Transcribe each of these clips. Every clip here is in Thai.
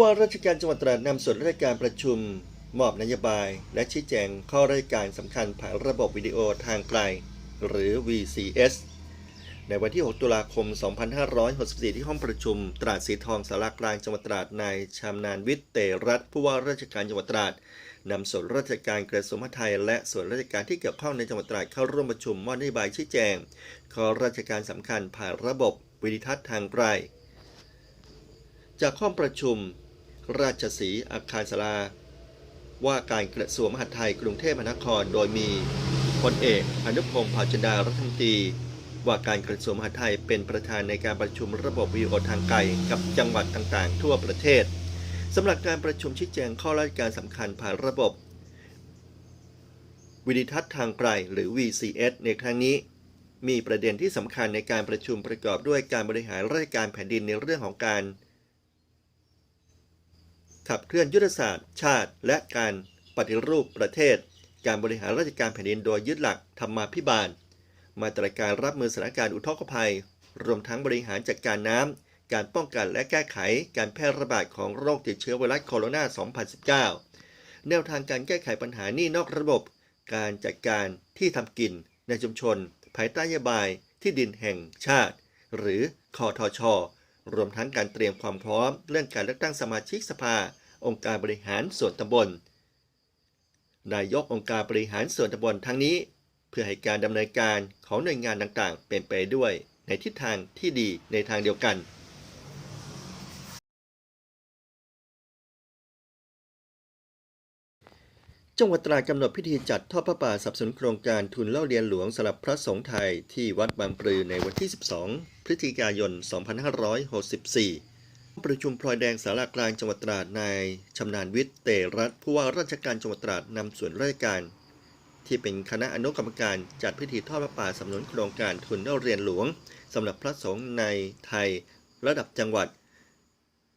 ผู้ว่าราชการจังหวัดตราดนำส่วนราชการประชุม มอบนโยบาย และชี้แจงข้อราชการสำคัญผ่านระบบวิดีโอทางไกล หรือ VCS ในวันที่ 6 ตุลาคม 2564 ที่ห้องประชุม ตราดสีทองสารากลางจังหวัดตราดนายชำนาญวิทย์เตรัตผู้ว่าราชการจังหวัดตราดนำส่วนราชการกระทรวงมหาดไทย และส่วนราชการที่เกี่ยวข้องในจังหวัดตราดเข้าร่วมประชุมมอบนโยบายชี้แจงข้อราชการสำคัญผ่านระบบวิดิทัศน์ทางไกลจากห้องประชุม ราชสีห์อาคารสลา ว่าการกระทรวงมหาดไทยกรุงเทพมหานครโดยมีพลเอกอนุพงศ์เผ่าจินดารัฐมนตรีว่าการกระทรวงมหาดไทยเป็นประธานในการประชุมระบบวิดีโอทางไกลกับจังหวัดต่างๆ ทั่วประเทศสำหรับการประชุมชี้แจงข้อราชการสำคัญผ่านระบบ วิดิทัศน์ทางไกลหรือ VCS ในครั้งนี้ มีประเด็นที่สำคัญในการประชุมประกอบด้วยการบริหารราชการแผ่นดินในเรื่องของการ ขับเคลื่อนยุทธศาสตร์ ชาติ และการปฏิรูปประเทศ การบริหารราชการแผ่นดินโดยยึดหลักธรรมาภิบาล มาตรการรับมือสถานการณ์อุทกภัย รวมทั้งบริหารจัดการน้ำ การป้องกันและแก้ไขการแพร่ระบาดของโรคติดเชื้อไวรัสโคโรนา 2019 แนวทางการแก้ไขปัญหาหนี้นอกระบบ การจัดการที่ทำกินในชุมชน ภายใต้นโยบายที่ดินแห่งชาติ หรือคอทชรวมทั้งการเตรียมความพร้อมเรื่องการเลือกตั้งสมาชิกสภา องค์การบริหารส่วนตำบล นายกองค์การบริหารส่วนตำบลทั้งนี้ เพื่อให้การดำเนินการของหน่วยงานต่างๆ เป็นไปด้วยในทิศทางที่ดีในทางเดียวกันจังหวัดตรากำหนดพิธีจัดทอดพระป่าสับสนโครงการทุนเล่าเรียนหลวงสำหรับพระสงฆ์ไทยที่วัดบางปลือในวันที่ 12 พฤศจิกายน 2564 ประชุมพลอยแดงสารากลางจังหวัดตราดนายชำนาญวิทย์เตรัตน์ผู้ว่าราชการจังหวัดตราดนำส่วนราชการ ที่เป็นคณะอนุกรรมการจัดพิธีทอดพระป่าสนุนโครงการทุนเล่าเรียนหลวงสำหรับพระสงฆ์ในไทยระดับจังหวัด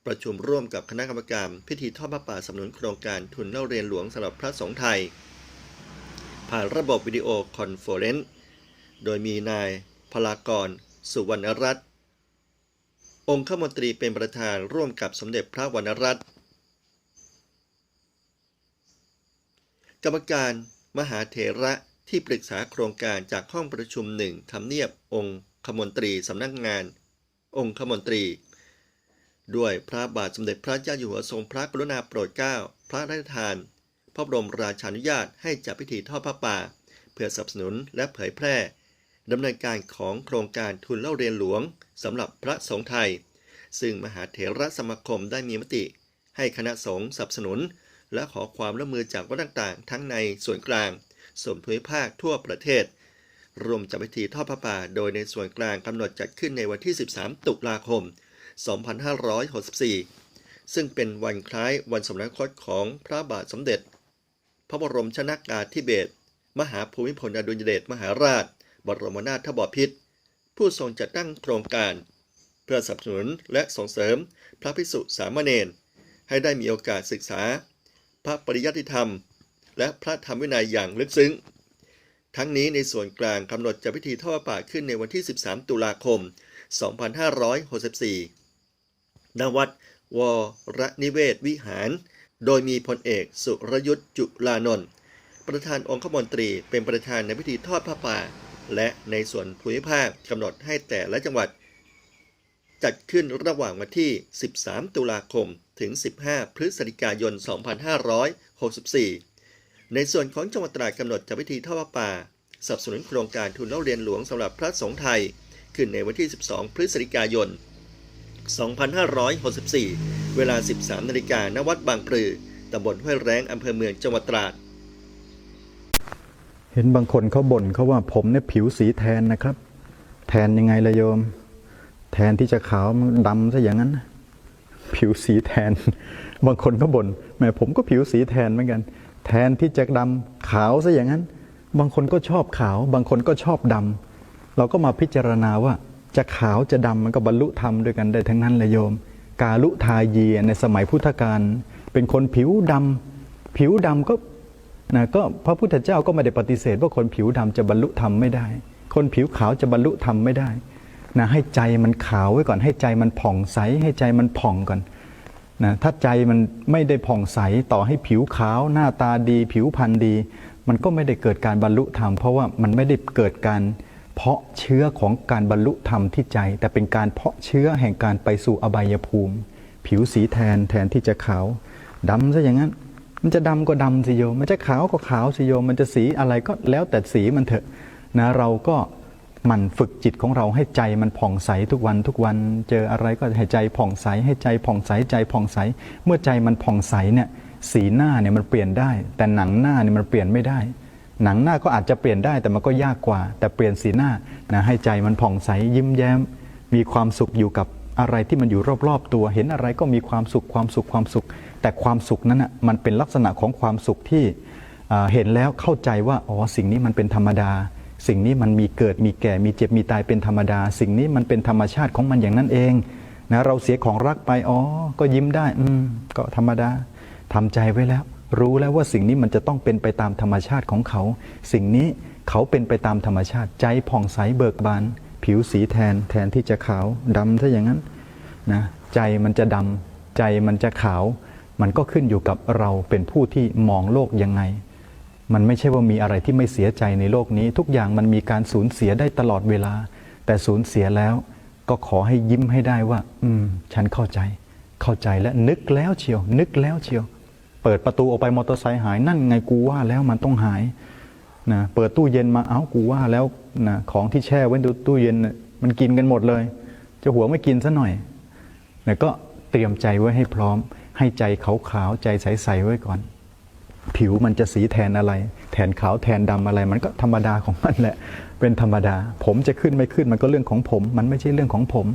ประชุมร่วมกับคณะกรรมการพิธีทอดพระป่าสนุนโครงการทุนเล่าเรียนหลวงสำหรับพระสงฆ์ไทย ผ่านระบบวิดีโอคอนเฟอเรนซ์โดยมีนายพลากร สุวรรณรัตน์ องคมนตรีเป็นประธานร่วมกับสมเด็จพระวรรณรัตน์กรรมการมหาเถระที่ปรึกษาโครงการจากห้องประชุมหนึ่งทำเนียบองค์คมนตรีสำนักงาน องค์คมนตรี ด้วยพระบาทสมเด็จพระเจ้าอยู่หัวทรงพระกรุณาโปรดเกล้า พระราชทาน พระบรมราชานุญาตให้จัดพิธีทอดพระป่า เพื่อสนับสนุนและเผยแพร่ดำเนินการของโครงการทุนเล่าเรียนหลวง สำหรับพระสงฆ์ไทย ซึ่งมหาเถรสมาคมได้มีมติ ให้คณะสงฆ์สนับสนุน และขอความร่วมมือจากวัดต่างๆ ทั้งในส่วนกลาง ส่วนภูมิภาคทั่วประเทศรวมจัดพิธีทอดพระป่า โดยในส่วนกลางกำหนดจัดขึ้นในวันที่ 13 ตุลาคม 2564 ซึ่งเป็นวันคล้ายวันสมรคตของพระบาทสมเด็จ พระบรมชนากาธิเบศรมหาภูมิพลอดุลยเดชมหาราช บรมนาถบพิตร ผู้ทรงจัดตั้งโครงการ เพื่อสนับสนุนและส่งเสริมพระภิกษุสามเณรให้ได้มีโอกาสศึกษา พระปริยัติธรรม และพระธรรมวินัยอย่างลึกซึ้ง ทั้งนี้ในส่วนกลางกำหนดจัดพิธีทอดป่าขึ้นในวันที่ 13 ตุลาคม 2564ณวัดวรนิเวศวิหาร โดยมีพลเอกสุรยุทธ์จุลานนท์ประธานองคมนตรีเป็นประธานในพิธีทอดผ้าป่า และในส่วนภูมิภาคกำหนดให้แต่ละจังหวัด จัดขึ้นระหว่างวันที่ 13 ตุลาคม ถึง 15 พฤศจิกายน 2564 ในส่วนของจังหวัดตราดกำหนดจัดพิธีทอดผ้าป่าสนับสนุนโครงการทุนเล่าเรียนหลวงสำหรับพระสงฆ์ไทย ขึ้นในวันที่ 12 พฤศจิกายน 2564 เวลา 13 นาฬิกาณวัดบางปลือตำบลห้วยแรงอำเภอเมืองจังหวัดตราด เห็นบางคนเขาบ่นเขาว่าผมเนี่ยผิวสีแทนนะครับ แทนยังไงละโยม แทนที่จะขาวมันดำซะอย่างนั้น ผิวสีแทน บางคนก็บ่นแหมผมก็ผิวสีแทนเหมือนกัน แทนที่จะดำขาวซะอย่างนั้น บางคนก็ชอบขาว บางคนก็ชอบดำเราก็มาพิจารณาว่า จะขาวจะดำมันก็บรรลุธรรมด้วยกันได้ทั้งนั้นเลยโยม กาลุทายีในสมัยพุทธกาลเป็นคนผิวดำผิวดำก็ นะก็พระพุทธเจ้าก็ไม่ได้ปฏิเสธว่าคนผิวดำจะบรรลุธรรมไม่ได้ คนผิวขาวจะบรรลุธรรมไม่ได้นะให้ใจมันขาวไว้ก่อนให้ใจมันผ่องใส ให้ใจมันผ่องก่อนนะถ้าใจมันไม่ได้ผ่องใสต่อให้ผิวขาว หน้าตาดี ผิวพรรณดี มันก็ไม่ได้เกิดการบรรลุธรรม เพราะว่ามันไม่ได้เกิดการเพาะเชื้อของการบรรลุธรรมที่ใจ แต่เป็นการเพาะเชื้อแห่งการไปสู่อบายภูมิ ผิวสีแทนแทนที่จะขาวดำซะอย่างนั้น มันจะดำก็ดำสิโยม มันจะขาวก็ขาวสิโยม มันจะสีอะไรก็แล้วแต่สีมันเถอะนะเราก็มันฝึกจิตของเราให้ใจมันผ่องใสทุกวันทุกวันเจออะไรก็ให้ใจผ่องใสให้ใจผ่องใสใจผ่องใส เมื่อใจมันผ่องใสเนี่ยสีหน้าเนี่ยมันเปลี่ยนได้ แต่หนังหน้าเนี่ยมันเปลี่ยนไม่ได้ หนังหน้าก็อาจจะเปลี่ยนได้แต่มันก็ยากกว่า แต่เปลี่ยนสีหน้านะให้ใจมันผ่องใสยิ้มแย้ม มีความสุขอยู่กับ อะไรที่มันอยู่รอบๆตัว เห็นอะไรก็มีความสุขความสุขความสุข แต่ความสุขนั้นอะมันเป็นลักษณะของความสุขที่เห็นแล้วเข้าใจว่าอ๋อสิ่งนี้มันเป็นธรรมดา สิ่งนี้มันมีเกิดมีแก่มีเจ็บมีตายเป็นธรรมดา สิ่งนี้มันเป็นธรรมชาติของมันอย่างนั้นเองนะเราเสียของรักไปอ๋อก็ยิ้มได้อืมก็ธรรมดาทำใจไว้แล้ว รู้แล้วว่าสิ่งนี้มันจะต้องเป็นไปตามธรรมชาติของเขา สิ่งนี้เขาเป็นไปตามธรรมชาติใจผ่องใสเบิกบาน ผิวสีแทนแทนที่จะขาวดำถ้าอย่างนั้นนะใจมันจะดำใจมันจะขาว มันก็ขึ้นอยู่กับเราเป็นผู้ที่มองโลกยังไง มันไม่ใช่ว่ามีอะไรที่ไม่เสียใจในโลกนี้ ทุกอย่างมันมีการสูญเสียได้ตลอดเวลา แต่สูญเสียแล้วก็ขอให้ยิ้มให้ได้ว่า อืม ฉันเข้าใจ เข้าใจและนึกแล้วเชียว นึกแล้วเชียว เปิดประตูออกไปมอเตอร์ไซค์หายนั่นไงกูว่าแล้วมันต้องหายนะเปิดตู้เย็นมาเอ้ากูว่าแล้ว นะของที่แช่ไว้ตู้เย็นมันกินกันหมดเลย จะหัวไม่กินซะหน่อยแต่ก็เตรียมใจไว้ให้พร้อม ให้ใจขาวๆใจใสๆไว้ก่อน ผิวมันจะสีแทนอะไร แทนขาวแทนดำอะไร มันก็ธรรมดาของมันแหละ เป็นธรรมดา ผมจะขึ้นไม่ขึ้นมันก็เรื่องของผม มันไม่ใช่เรื่องของผม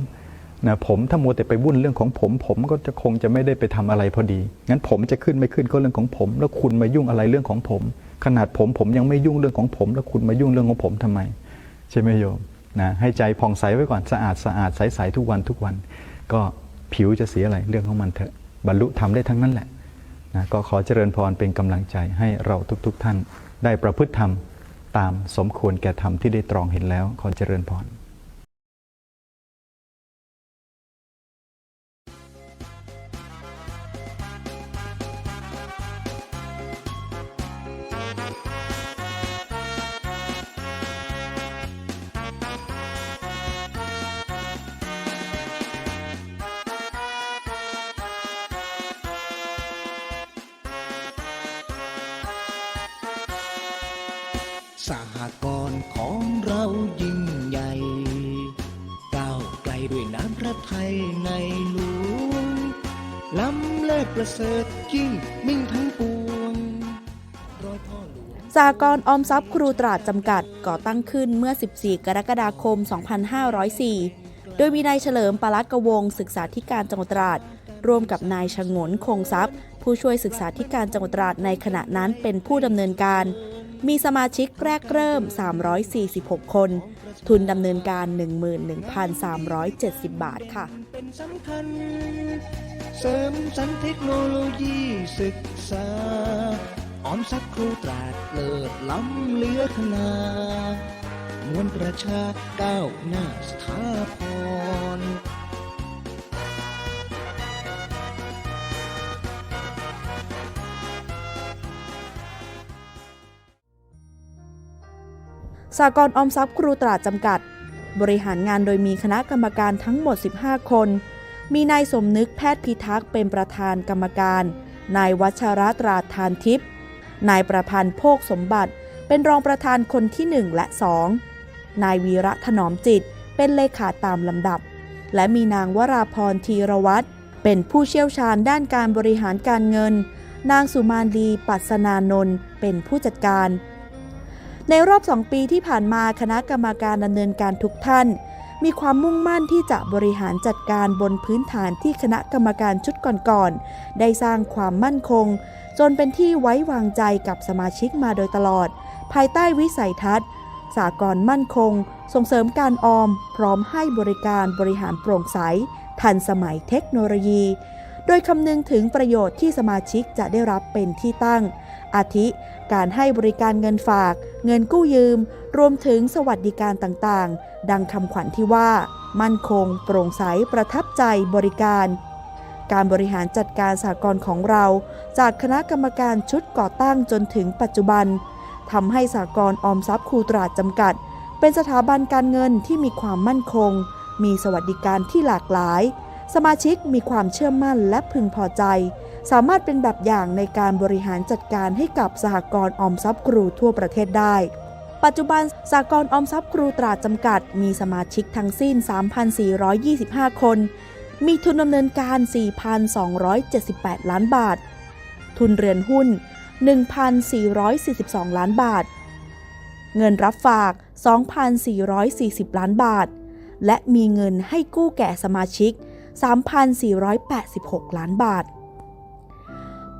นะผมถ้ามัวแต่ไปวุ่นเรื่องของผม ผมก็จะคงจะไม่ได้ไปทำอะไรพอดี งั้นผมจะขึ้นไม่ขึ้นก็เรื่องของผม แล้วคุณมายุ่งอะไรเรื่องของผม ขนาดผมผมยังไม่ยุ่งเรื่องของผม แล้วคุณมายุ่งเรื่องของผมทำไม ใช่ไหมโยมนะให้ใจผ่องใสไว้ก่อนสะอาดสะอาดใสๆทุกวันทุกวัน ก็ผิวจะเสียอะไรเรื่องของมันเถอะบรรลุทำได้ทั้งนั้นแหละนะก็ขอเจริญพรเป็นกำลังใจให้เราทุกๆทท่าน ได้ประพฤติธรรมตามสมควรแก่ธรรมที่ได้ตรองเห็นแล้วขอเจริญพร สหกรณ์ของเรายิ่งใหญ่ ก้าวไกลด้วยน้ำพระไทยในหลวง ล้ำเลิศประเสริฐยิ่งมิ่งทั้งปวงรอยพ่อหลวงสากรณ์ออมทรัพย์ครูตราดจำกัดก่อตั้งขึ้นเมื่อ 14 กรกฎาคม 2504 โดยมีนายเฉลิมปลักกวงศ์ศึกษาธิการจังหวัดตราดร่วมกับนายชงนคงทรัพย์ ผู้ช่วยศึกษาธิการจังหวัดตราดในขณะนั้นเป็นผู้ดำเนินการ มีสมาชิกแรกเริ่ม 346 คน ทุนดำเนินการ 11,370 บาทค่ะเสริมสรรค์เทคโนโลยีศึกษา ออมทรัพย์ครูตราดเลิศล้ำเลือขนามวลประชาก้าวหน้าสถาพร สากลออมทรัพย์ครูตราจำกัด บริหารงานโดยมีคณะกรรมการทั้งหมด 15 คน มีนายสมนึกแพทย์พิทักษ์เป็นประธานกรรมการ นายวัชระตราทานทิพย์ นายประพันธ์โภคสมบัติ เป็นรองประธานคนที่ 1 และ 2 นายวีระถนอมจิต เป็นเลขาตามลำดับ และมีนางวราพรธีรวัตรเป็นผู้เชี่ยวชาญด้านการบริหารการเงิน นางสุมาลีปัสนานนท์เป็นผู้จัดการ ในรอบ 2 ปีที่ผ่านมาคณะกรรมการดำเนินการทุกท่าน มีความมุ่งมั่นที่จะบริหารจัดการบนพื้นฐานที่คณะกรรมการชุดก่อนๆ ได้สร้างความมั่นคง จนเป็นที่ไว้วางใจกับสมาชิกมาโดยตลอด ภายใต้วิสัยทัศน์ สากลมั่นคง ส่งเสริมการออม พร้อมให้บริการบริหารโปร่งใส ทันสมัยเทคโนโลยี โดยคำนึงถึงประโยชน์ที่สมาชิกจะได้รับเป็นที่ตั้ง อาทิ การให้บริการเงินฝาก เงินกู้ยืม รวมถึงสวัสดิการต่างๆ ดังคำขวัญที่ว่า มั่นคง โปร่งใส ประทับใจบริการ การบริหารจัดการสหกรณ์ของเรา จากคณะกรรมการชุดก่อตั้งจนถึงปัจจุบันทำให้สหกรณ์ออมทรัพย์ครูตราดจำกัด เป็นสถาบันการเงินที่มีความมั่นคง มีสวัสดิการที่หลากหลาย สมาชิกมีความเชื่อมั่นและพึงพอใจ สามารถเป็นแบบอย่างในการบริหารจัดการให้กับสหกรณ์ออมทรัพย์ครูทั่วประเทศได้ ปัจจุบันสหกรณ์ออมทรัพย์ครูตราดจำกัด มีสมาชิกทั้งสิ้น 3,425 คน มีทุนดำเนินการ 4,278 ล้านบาท ทุนเรือนหุ้น 1,442 ล้านบาท เงินรับฝาก 2,440 ล้านบาท และมีเงินให้กู้แก่สมาชิก 3,486 ล้านบาท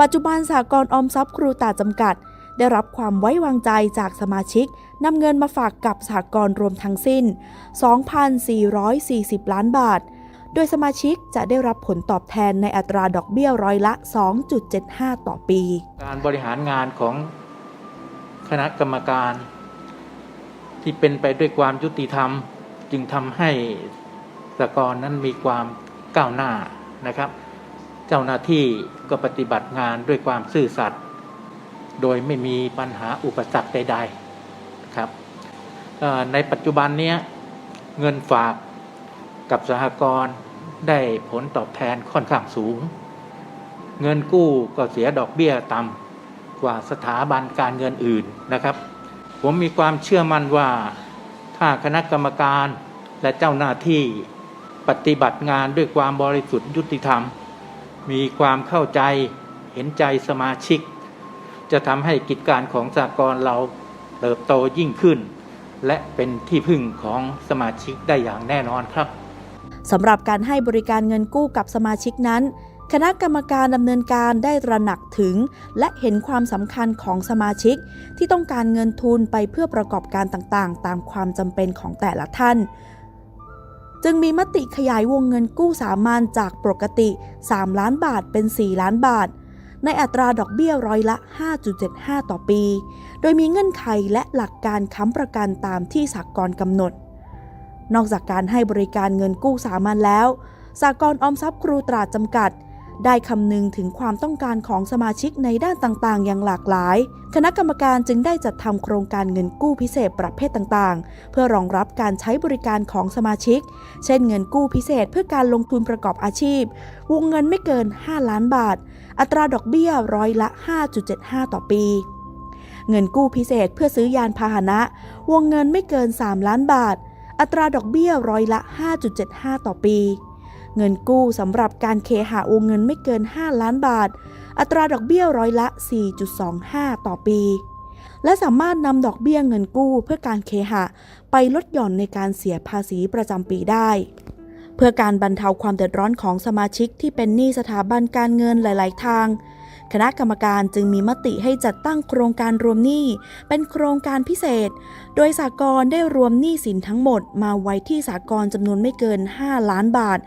ปัจจุบันสหกรณ์ออมทรัพย์ครูตาจำกัด ได้รับความไว้วางใจจากสมาชิกนำเงินมาฝากกับสหกรณ์รวมทั้งสิ้น 2,440 ล้านบาท โดยสมาชิกจะได้รับผลตอบแทนในอัตราดอกเบี้ยร้อยละ 2.75 ต่อปี การบริหารงานของคณะกรรมการ ที่เป็นไปด้วยความยุติธรรม จึงทำให้สหกรณ์นั้นมีความก้าวหน้านะครับ เจ้าหน้าที่ก็ปฏิบัติงานด้วยความซื่อสัตย์โดยไม่มีปัญหาอุปสรรคใดๆครับในปัจจุบันนี้เงินฝากกับสหกรณ์ได้ผลตอบแทนค่อนข้างสูง เงินกู้ก็เสียดอกเบี้ยต่ำกว่าสถาบันการเงินอื่นนะครับ ผมมีความเชื่อมั่นว่าถ้าคณะกรรมการและเจ้าหน้าที่ปฏิบัติงานด้วยความบริสุทธิ์ยุติธรรม มีความเข้าใจเห็นใจสมาชิก จะทำให้กิจการของสากลเราเติบโตยิ่งขึ้น และเป็นที่พึ่งของสมาชิกได้อย่างแน่นอนครับสำหรับการให้บริการเงินกู้กับสมาชิกนั้น คณะกรรมการดำเนินการได้ตระหนักถึง และเห็นความสำคัญของสมาชิก ที่ต้องการเงินทุนไปเพื่อประกอบการต่างๆ ตามความจำเป็นของแต่ละท่าน จึงมีมติขยายวงเงินกู้สามัญจากปกติ 3 ล้านบาทเป็น 4 ล้านบาท ในอัตราดอกเบี้ยร้อยละ 5.75 ต่อปี โดยมีเงื่อนไขและหลักการค้ำประกันตามที่สากลกำหนด นอกจากการให้บริการเงินกู้สามัญแล้วสากลออมทรัพย์ครูตราจำกัด ได้คำนึงถึงความต้องการของสมาชิกในด้านต่างๆ อย่างหลากหลาย คณะกรรมการจึงได้จัดทำโครงการเงินกู้พิเศษประเภทต่างๆ เพื่อรองรับการใช้บริการของสมาชิก เช่นเงินกู้พิเศษเพื่อการลงทุนประกอบอาชีพ วงเงินไม่เกิน 5 ล้านบาท อัตราดอกเบี้ยร้อยละ 5.75 ต่อปีเงินกู้พิเศษเพื่อซื้อยานพาหนะ วงเงินไม่เกิน 3 ล้านบาท อัตราดอกเบี้ยร้อยละ 5.75 ต่อปี เงินกู้สำหรับการเคหะวงเงินไม่เกิน 5 ล้านบาท อัตราดอกเบี้ยร้อยละ 4.25 ต่อปี และสามารถนำดอกเบี้ยเงินกู้เพื่อการเคหะ ไปลดหย่อนในการเสียภาษีประจำปีได้ เพื่อการบรรเทาความเดือดร้อนของสมาชิกที่เป็นหนี้สถาบันการเงินหลาย ๆ ทาง คณะกรรมการจึงมีมติให้จัดตั้งโครงการรวมหนี้ เป็นโครงการพิเศษ โดยสากลได้รวมหนี้สินทั้งหมดมาไว้ที่สากลจำนวนไม่เกิน 5 ล้านบาท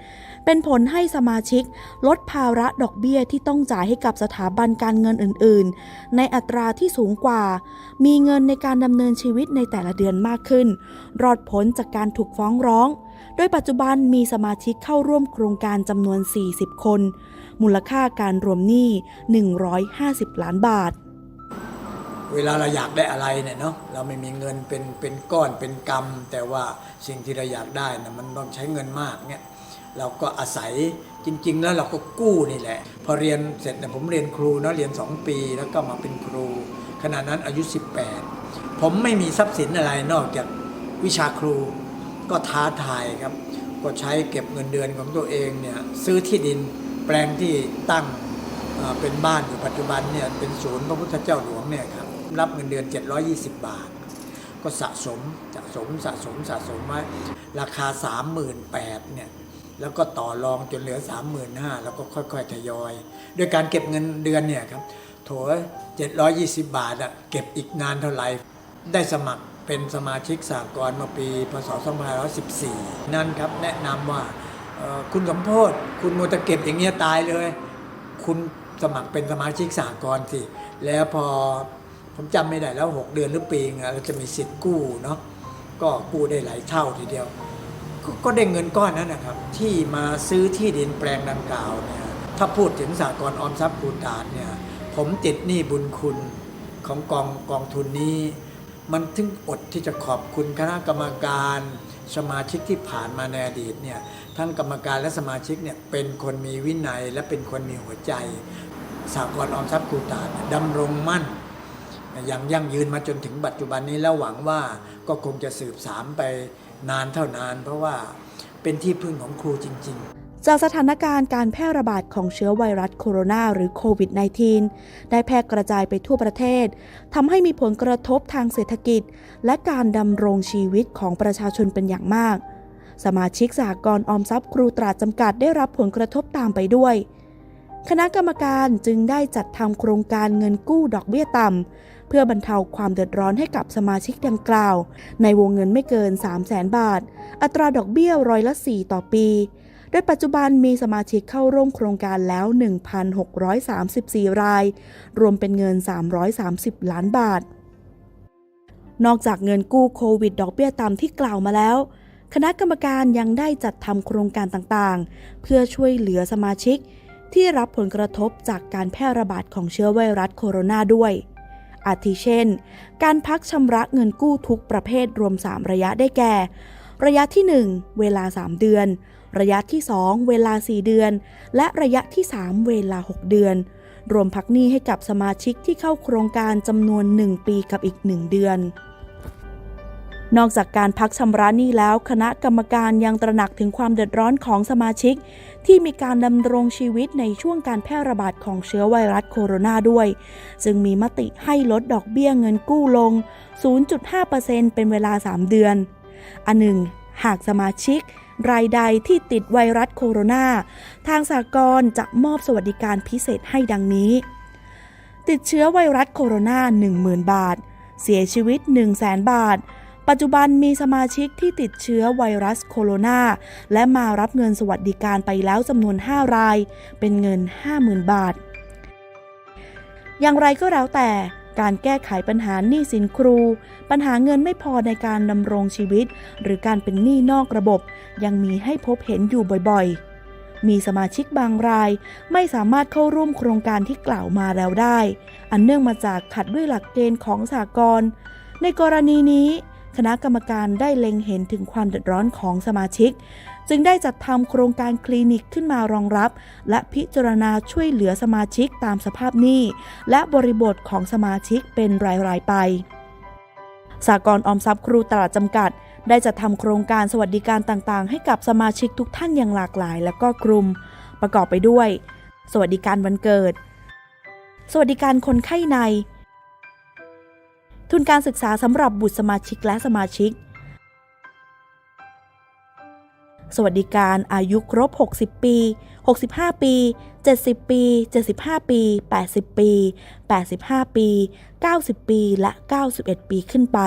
เป็นผลให้สมาชิก ลดภาระดอกเบี้ยที่ต้องจ่ายให้กับสถาบันการเงินอื่น ๆ ในอัตราที่สูงกว่า มีเงินในการดำเนินชีวิตในแต่ละเดือนมากขึ้น รอดพ้นจากการถูกฟ้องร้อง โดยปัจจุบันมีสมาชิกเข้าร่วมโครงการจำนวน 40 คน มูลค่าการรวมหนี้ 150 ล้านบาท เวลาเราอยากได้อะไรเนี่ยเนาะเราไม่มีเงินเป็นเป็นก้อนเป็นกำแต่ว่าสิ่งที่เราอยากได้นะมันต้องใช้เงินมากเนี่ยเราก็อาศัยจริง ๆ แล้วเราก็กู้นี่แหละ พอเรียนเสร็จเนี่ยผมเรียนครูเนาะเรียน 2 ปีแล้วก็มาเป็นครู ขณะนั้นอายุ 18 ผมไม่มีทรัพย์สินอะไรนอกจากวิชาครูก็ท้าทายครับ ก็ใช้เก็บเงินเดือนของตัวเองเนี่ยซื้อที่ดิน แปลงที่ตั้งเป็นบ้านอยู่ปัจจุบันเนี่ยเป็นศูนย์พระพุทธเจ้าหลวงเนี่ยครับรับเงินเดือน 720 บาท ก็สะสมสะสมสะสมสะสมไว้ราคา 38,000เนี่ยแล้วก็ต่อรองจนเหลือ 35,000แล้วก็ค่อยๆทยอย โดยการเก็บเงินเดือนเนี่ยครับโถ720 บาทอะเก็บอีกนานเท่าไหร่ได้สมัครเป็นสมาชิกสากลมาปีพศ2514 นั่นครับแนะนำว่า คุณสมโพธคุณมัวแต่เก็บอย่างเงี้ยตายเลย คุณสมัครเป็นสมาชิกสากลสิ แล้วพอผมจำไม่ได้แล้ว 6 เดือนหรือปีงอะเราจะมีสิทธิ์กู้เนาะก็กู้ได้หลายเท่าทีเดียวกก็ได้เงินก้อนนั้นนะครับ ที่มาซื้อที่ดินแปลงดังกล่าวเนี่ยถ้าพูดถึงสากลออมทรัพย์คูตาดเนี่ยผมติดหนี้บุญคุณของกองกองทุนนี้ มันถึงอดที่จะขอบคุณคณะกรรมการ สมาชิกที่ผ่านมาในอดีตเนี่ย ทั้งกรรมการและสมาชิกเนี่ยเป็นคนมีวินัยและเป็นคนมีหัวใจสากลออมทรัพย์คูตาดดำรงมั่นยังยั่งยืนมาจนถึงปัจจุบันนี้แล้วหวังว่าก็คงจะสืบสามไปนานเท่านาน เพราะว่าเป็นที่พึ่งของครูจริง ๆ จากสถานการณ์การแพร่ระบาดของเชื้อไวรัสโคโรนาหรือโควิด -19 ได้แพร่กระจายไปทั่วประเทศทำให้มีผลกระทบทางเศรษฐกิจ และการดำรงชีวิตของประชาชนเป็นอย่างมาก สมาชิกสหกรณ์ออมทรัพย์ครูตราจำกัดได้รับผลกระทบตามไปด้วย คณะกรรมการจึงได้จัดทำโครงการเงินกู้ดอกเบี้ยต่ำเพื่อบรรเทาความเดือดร้อนให้กับสมาชิกดังกล่าว ในวงเงินไม่เกิน 3 0 0แสนบาท อัตราดอกเบี้ยร้อยละ 4 ต่อปี โดยปัจจุบันมีสมาชิกเข้าร่วมโครงการแล้ว 1,634 ราย รวมเป็นเงิน 330 ล้านบาทนอกจากเงินกู้โควิดดอกเบี้ยต่ำที่กล่าวมาแล้ว คณะกรรมการยังได้จัดทำโครงการต่างๆ เพื่อช่วยเหลือสมาชิก ที่รับผลกระทบจากการแพร่ระบาดของเชื้อไวรัสโคโรนาด้วย อาทิเช่น การพักชำระเงินกู้ทุกประเภทรวม 3 ระยะได้แก่ ระยะที่ 1 เวลา 3 เดือน ระยะที่ 2 เวลา 4 เดือน และระยะที่ 3 เวลา 6 เดือน รวมพักหนี้ให้กับสมาชิกที่เข้าโครงการจำนวน 1 ปีกับอีก 1 เดือน นอกจากการพักชำระหนี้แล้ว คณะกรรมการยังตระหนักถึงความเดือดร้อนของสมาชิก ที่มีการดำรงชีวิตในช่วงการแพร่ระบาดของเชื้อไวรัสโคโรนาด้วยจึงมีมติให้ลดดอกเบี้ยเงินกู้ลง 0.5%เป็นเวลา 3 เดือน อันหนึ่ง หากสมาชิกรายใดที่ติดไวรัสโคโรนา ทางสากลจะมอบสวัสดิการพิเศษให้ดังนี้ ติดเชื้อไวรัสโคโรนา 10,000 บาท เสียชีวิต 100,000บาท ปัจจุบันมีสมาชิกที่ติดเชื้อไวรัสโคโรนา และมารับเงินสวัสดิการไปแล้วจำนวน 5 ราย เป็นเงิน 50,000 บาท อย่างไรก็แล้วแต่การแก้ไขปัญหาหนี้สินครู ปัญหาเงินไม่พอในการดำรงชีวิต หรือการเป็นหนี้นอกระบบ ยังมีให้พบเห็นอยู่บ่อยๆ มีสมาชิกบางราย ไม่สามารถเข้าร่วมโครงการที่กล่าวมาแล้วได้ อันเนื่องมาจากขัดด้วยหลักเกณฑ์ของสากลในกรณีนี้ คณะกรรมการได้เล็งเห็นถึงความเดือดร้อนของสมาชิก จึงได้จัดทำโครงการคลินิกขึ้นมารองรับ และพิจารณาช่วยเหลือสมาชิกตามสภาพหนี้ และบริบทของสมาชิกเป็นราย ๆ ไปสากลออมทรัพย์ครูตลาดจำกัด ได้จัดทำโครงการสวัสดิการต่างๆ ให้กับสมาชิกทุกท่านอย่างหลากหลาย และก็กลุ่ม ประกอบไปด้วย สวัสดิการวันเกิด สวัสดิการคนไข้ใน ทุนการศึกษาสำหรับบุตรสมาชิกและสมาชิก สวัสดิการอายุครบ 60 ปี 65 ปี 70 ปี 75 ปี 80 ปี 85 ปี 90 ปี และ 91 ปีขึ้นไป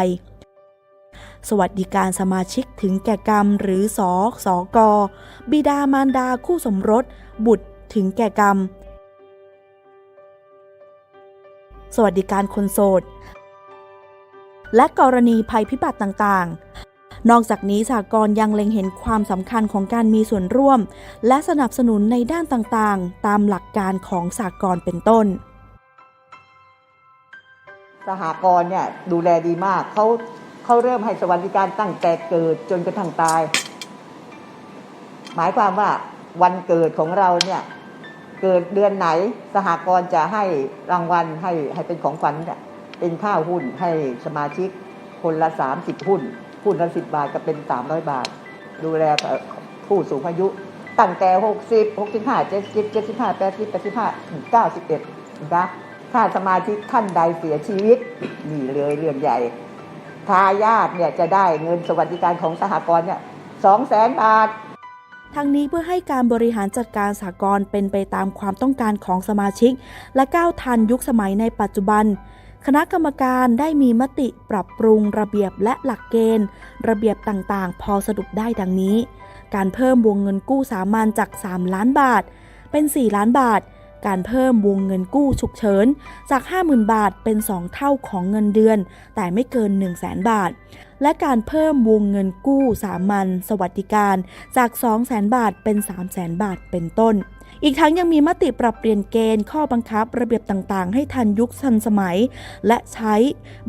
สวัสดิการสมาชิกถึงแก่กรรมหรือสอสอกอบิดามารดาคู่สมรส บุตรถึงแก่กรรม สวัสดิการคนโสด และกรณีภัยพิบัติต่างๆ นอกจากนี้สากลยังเล็งเห็นความสำคัญของการมีส่วนร่วม และสนับสนุนในด้านต่างๆ ตามหลักการของสากลเป็นต้นสหกรณ์เนี่ยดูแลดีมากเขาเขาเริ่มให้สวัสดิการตั้งแต่เกิดจนกระทั่งตาย หมายความว่าวันเกิดของเราเนี่ย เกิดเดือนไหนสหกรณ์จะให้รางวัลให้ให้เป็นของขวัญเนี่ย เป็นข้าวหุ้นให้สมาชิกคนละ 30 หุ้น หุ้นละสิบบาทก็เป็น 300 บาท ดูแลผู้สูงอายุตั้งแต่ 60 65 70 75 80 85 91นะคะถ้าสมาชิกท่านใดเสียชีวิตนี่เลยเรื่องใหญ่ทายาทเนี่ยจะได้เงินสวัสดิการของสหกรณ์เนี่ยสองแสนบาททั้งนี้เพื่อให้การบริหารจัดการสากลเป็นไปตามความต้องการของสมาชิก และก้าวทันยุคสมัยในปัจจุบัน คณะกรรมการได้มีมติปรับปรุงระเบียบและหลักเกณฑ์ ระเบียบต่างๆ พอสรุปได้ดังนี้ การเพิ่มวงเงินกู้สามัญจาก 3 ล้านบาท เป็น 4 ล้านบาท การเพิ่มวงเงินกู้ฉุกเฉินจาก 50,000 บาทเป็น 2 เท่าของเงินเดือน แต่ไม่เกิน 1 0 0 0 0แบาท และการเพิ่มวงเงินกู้สามัญสวัสดิการจาก 200,000 บาทเป็น 300,000 บาทเป็นต้น อีกทั้งยังมีมติปรับเปลี่ยนเกณฑ์ข้อบังคับระเบียบต่างๆ ให้ทันยุคทันสมัย และใช้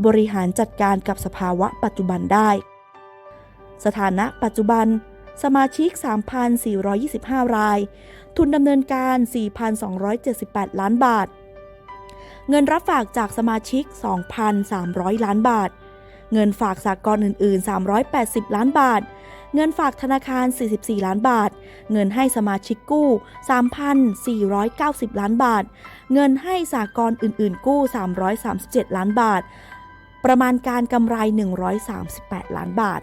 บริหารจัดการกับสภาวะปัจจุบันได้ สถานะปัจจุบัน สมาชิก 3,425 ราย ทุนดำเนินการ 4,278 ล้านบาท เงินรับฝากจากสมาชิก 2,300 ล้านบาท เงินฝากสากลอื่น ๆ 380 ล้านบาท เงินฝากธนาคาร 44 ล้านบาท เงินให้สมาชิกกู้ 3,490 ล้านบาท เงินให้สากลอื่นๆ กู้ 337 ล้านบาท ประมาณการกำไร 138 ล้านบาท